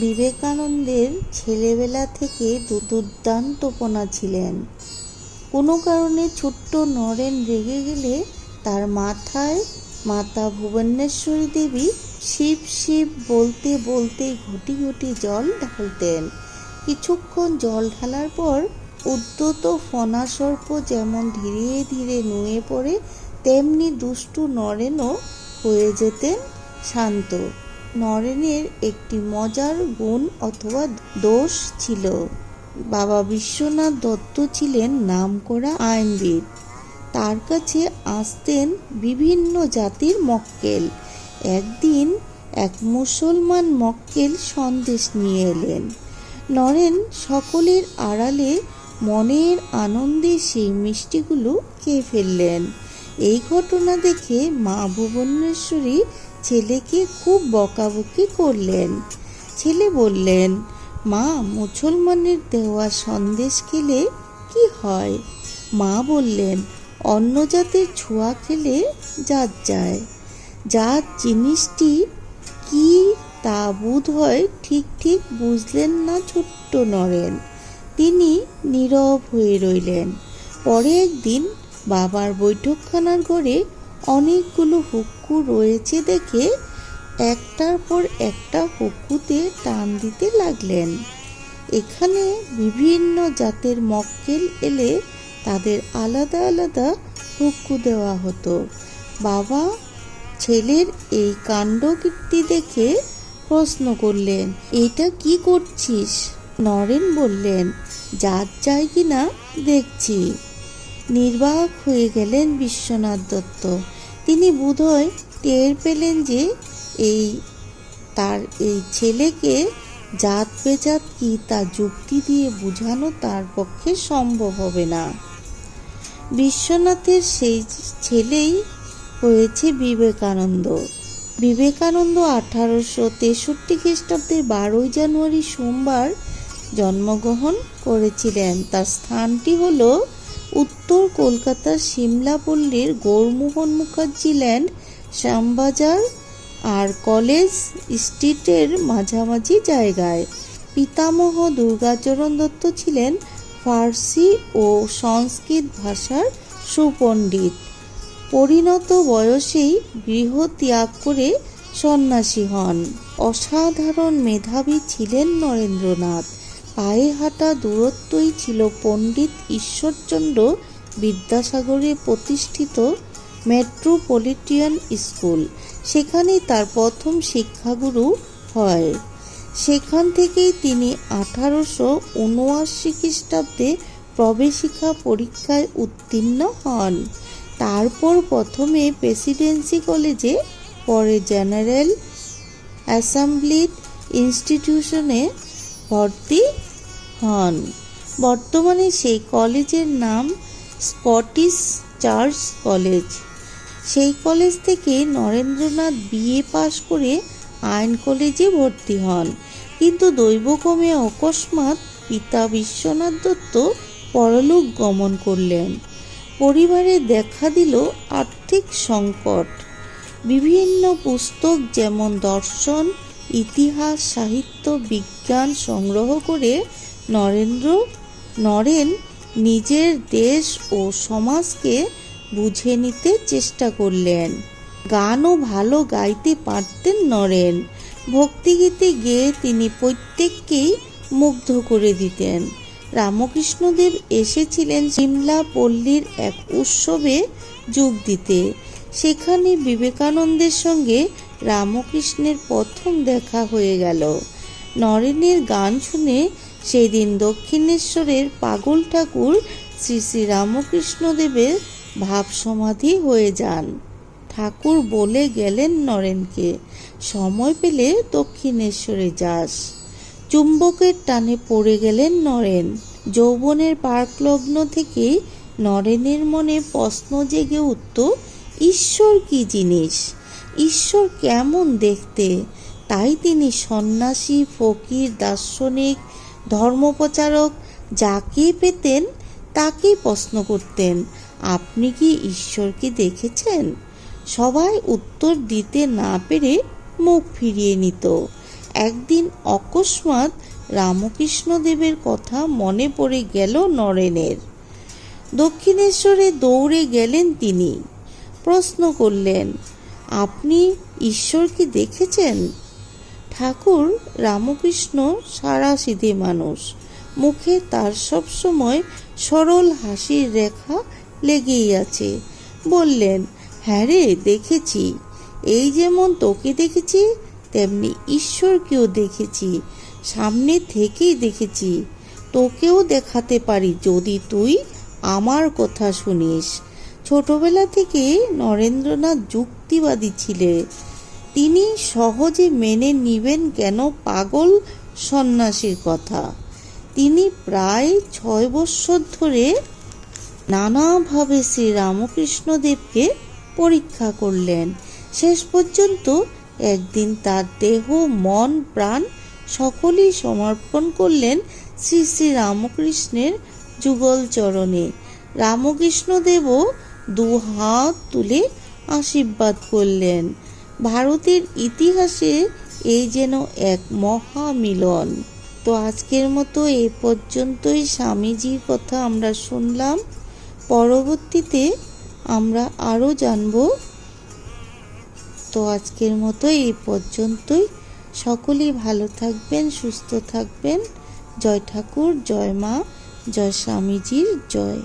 বিবেকানন্দের ছেলেবেলা থেকে দুর্দান্তপনা ছিলেন। কোনো কারণে ছোট্ট নরেন রেগে গেলে তার মাথায় মাতা ভুবনেশ্বরী দেবী শিব শিব বলতে বলতে ঘটি ঘটি জল ঢালতেন। কিছুক্ষণ জল ঢালার পর উদ্যত ফণাসর্প যেমন ধীরে ধীরে নুয়ে পড়ে, তেমনি দুষ্টু নরেনও হয়ে যেতেন শান্ত। নরেনের একটি মজার গুণ অথবা দোষ ছিল। বাবা বিশ্বনাথ দত্ত ছিলেন নামকরা আইনবিদ। তার কাছে আসতেন বিভিন্ন জাতির মক্কেল। একদিন এক মুসলমান মক্কেল সন্দেশ নিয়ে এলেন। নরেন সকলের আড়ালে মনের আনন্দে সেই মিষ্টিগুলো খেয়ে ফেললেন। এই ঘটনা দেখে মা ভুবনেশ্বরী ছেলেকে খুব বকাবকি করলেন। ছেলে বললেন, মা, মুসলমানের দেওয়া সন্দেশ খেলে কি হয়? মা বললেন, অন্য জাতের ছোঁয়া খেলে জাত যায়। জাত জিনিসটি কি তা বোধ হয় ঠিক ঠিক বুঝলেন না ছোট্ট নরেন। তিনি নীরব হয়ে রইলেন। পরে একদিন বাবার বৈঠকখানার ঘরে অনেকগুলো হুক্কু রয়েছে দেখে একটার পর একটা হুক্কুতে টান দিতে লাগলেন। এখানে বিভিন্ন জাতের মক্কেল এলে তাদের আলাদা আলাদা হুক্কু দেওয়া হতো। বাবা ছেলের এই কাণ্ডকীর্তি দেখে প্রশ্ন করলেন, এটা কি করছিস? নরেন বললেন যার যায় কিনা দেখছি। নির্বাক হয়ে গেলেন বিশ্বনাথ দত্ত। তিনি বোধহয় টের পেলেন যে এই তার এই ছেলেকে জাত বেজাত কি তা যুক্তি দিয়ে বোঝানো তার পক্ষে সম্ভব হবে না। বিশ্বনাথের সেই ছেলেই হয়েছে বিবেকানন্দ। বিবেকানন্দ আঠারোশো তেষট্টি খ্রিস্টাব্দের বারোই জানুয়ারি সোমবার জন্মগ্রহণ করেছিলেন। তার স্থানটি হল উত্তর কলকাতার সিমলাপল্লীর গৌরমোহন মুখার্জি ল্যান্ড, শ্যামবাজার আর কলেজ স্ট্রিটের মাঝামাঝি জায়গায়। পিতামহ দুর্গাচরণ দত্ত ছিলেন ফার্সি ও সংস্কৃত ভাষার সুপণ্ডিত। পরিণত বয়সেই গৃহ ত্যাগ করে সন্ন্যাসী হন। অসাধারণ মেধাবী ছিলেন নরেন্দ্রনাথ। পায়ে হাঁটা দূরত্বই ছিল পণ্ডিত ঈশ্বরচন্দ্র বিদ্যাসাগরে প্রতিষ্ঠিত মেট্রোপলিটিয়ান স্কুল। সেখানেই তার প্রথম শিক্ষাগুরু হয়। সেখান থেকেই তিনি আঠারোশো উনআশি খ্রিস্টাব্দে প্রবেশিকা পরীক্ষায় উত্তীর্ণ হন। তারপর প্রথমে প্রেসিডেন্সি কলেজে, পরে জেনারেল অ্যাসেম্বলি ইনস্টিটিউশনে ভর্তি হন। বর্তমানে সেই কলেজের নাম স্কটিশ চার্চ কলেজ। সেই কলেজ থেকে নরেন্দ্রনাথ বিএ পাশ করে আইন কলেজে ভর্তি হন। কিন্তু দৈবক্রমে অকস্মাৎ পিতা বিশ্বনাথ দত্ত পরলোক গমন করলেন। পরিবারে দেখা দিল আর্থিক সংকট। বিভিন্ন পুস্তক যেমন দর্শন ইতিহাস, সাহিত্য, বিজ্ঞান সংগ্রহ করে নরেন্দ্র, নরেন নিজের দেশ ও সমাজকে বুঝে নিতে চেষ্টা করলেন। গানও ভালো গাইতে পারতেন নরেন। ভক্তিগীতে গেয়ে তিনি প্রত্যেককেই মুগ্ধ করে দিতেন। রামকৃষ্ণদেব এসেছিলেন সিমলা পল্লীর এক উৎসবে যোগ দিতে। সেখানে বিবেকানন্দের সঙ্গে রামকৃষ্ণের প্রথম দেখা হয়ে গেল। নরেনের গান শুনে সেদিন দক্ষিণেশ্বরের পাগল ঠাকুর শ্রী শ্রী রামকৃষ্ণদেবের ভাব সমাধি হয়ে যান। ঠাকুর বলে গেলেন নরেনকে, সময় পেলে দক্ষিণেশ্বরে যাস। চুম্বকের টানে পড়ে গেলেন নরেন। যৌবনের পার্কলগ্ন থেকে নরেনের মনে প্রশ্ন জেগে উঠত, ঈশ্বর কি জিনিস? ঈশ্বর কেমন দেখতে? তাই তিনি সন্ন্যাসী, ফকির, দার্শনিক ধর্মপ্রচারক যাকে পেতেন তাকেই প্রশ্ন করতেন, আপনি কি ঈশ্বরকে দেখেছেন? সবাই উত্তর দিতে না পেরে মুখ ফিরিয়ে নিত। একদিন অকস্মাৎ রামকৃষ্ণদেবের কথা মনে পড়ে গেল নরেনের। দক্ষিণেশ্বরে দৌড়ে গেলেন তিনি। প্রশ্ন করলেন আপনি ঈশ্বরকে দেখেছেন? ঠাকুর রামকৃষ্ণ সারা সিধে মানুষ। মুখে তার সবসময় সরল হাসির রেখা লেগেই আছে। বললেন হ্যাঁ রে, দেখেছি। এই যেমন তোকে দেখেছি, তেমনি ঈশ্বরকেও দেখেছি। সামনে থেকেই দেখেছি। তোকেও দেখাতে পারি যদি তুই আমার কথা শুনিস। ছোটবেলা থেকে নরেন্দ্রনাথ যুক্তিবাদী ছিলে তিনি সহজে মেনে নিবেন কেন পাগল সন্ন্যাসীর কথা। তিনি প্রায় ছয় বৎসর ধরে নানাভাবে শ্রী রামকৃষ্ণদেবকে পরীক্ষা করলেন। শেষ পর্যন্ত একদিন তার দেহ, মন, প্রাণ সকলেই সমর্পণ করলেন শ্রী শ্রী রামকৃষ্ণের যুগল চরণে। রামকৃষ্ণদেবও দু হাত তুলে আশীর্বাদ করলেন। ভারতের ইতিহাসে এই যেন এক মহা মিলন তো আজকের মতো এই পর্যন্তই স্বামীজির কথা আমরা শুনলাম। পরবর্তীতে আমরা আরও জানব। তো আজকের মতো এই পর্যন্তই। সকলেই ভালো থাকবেন, সুস্থ থাকবেন। জয় ঠাকুর, জয় মা, জয় স্বামীজির জয়।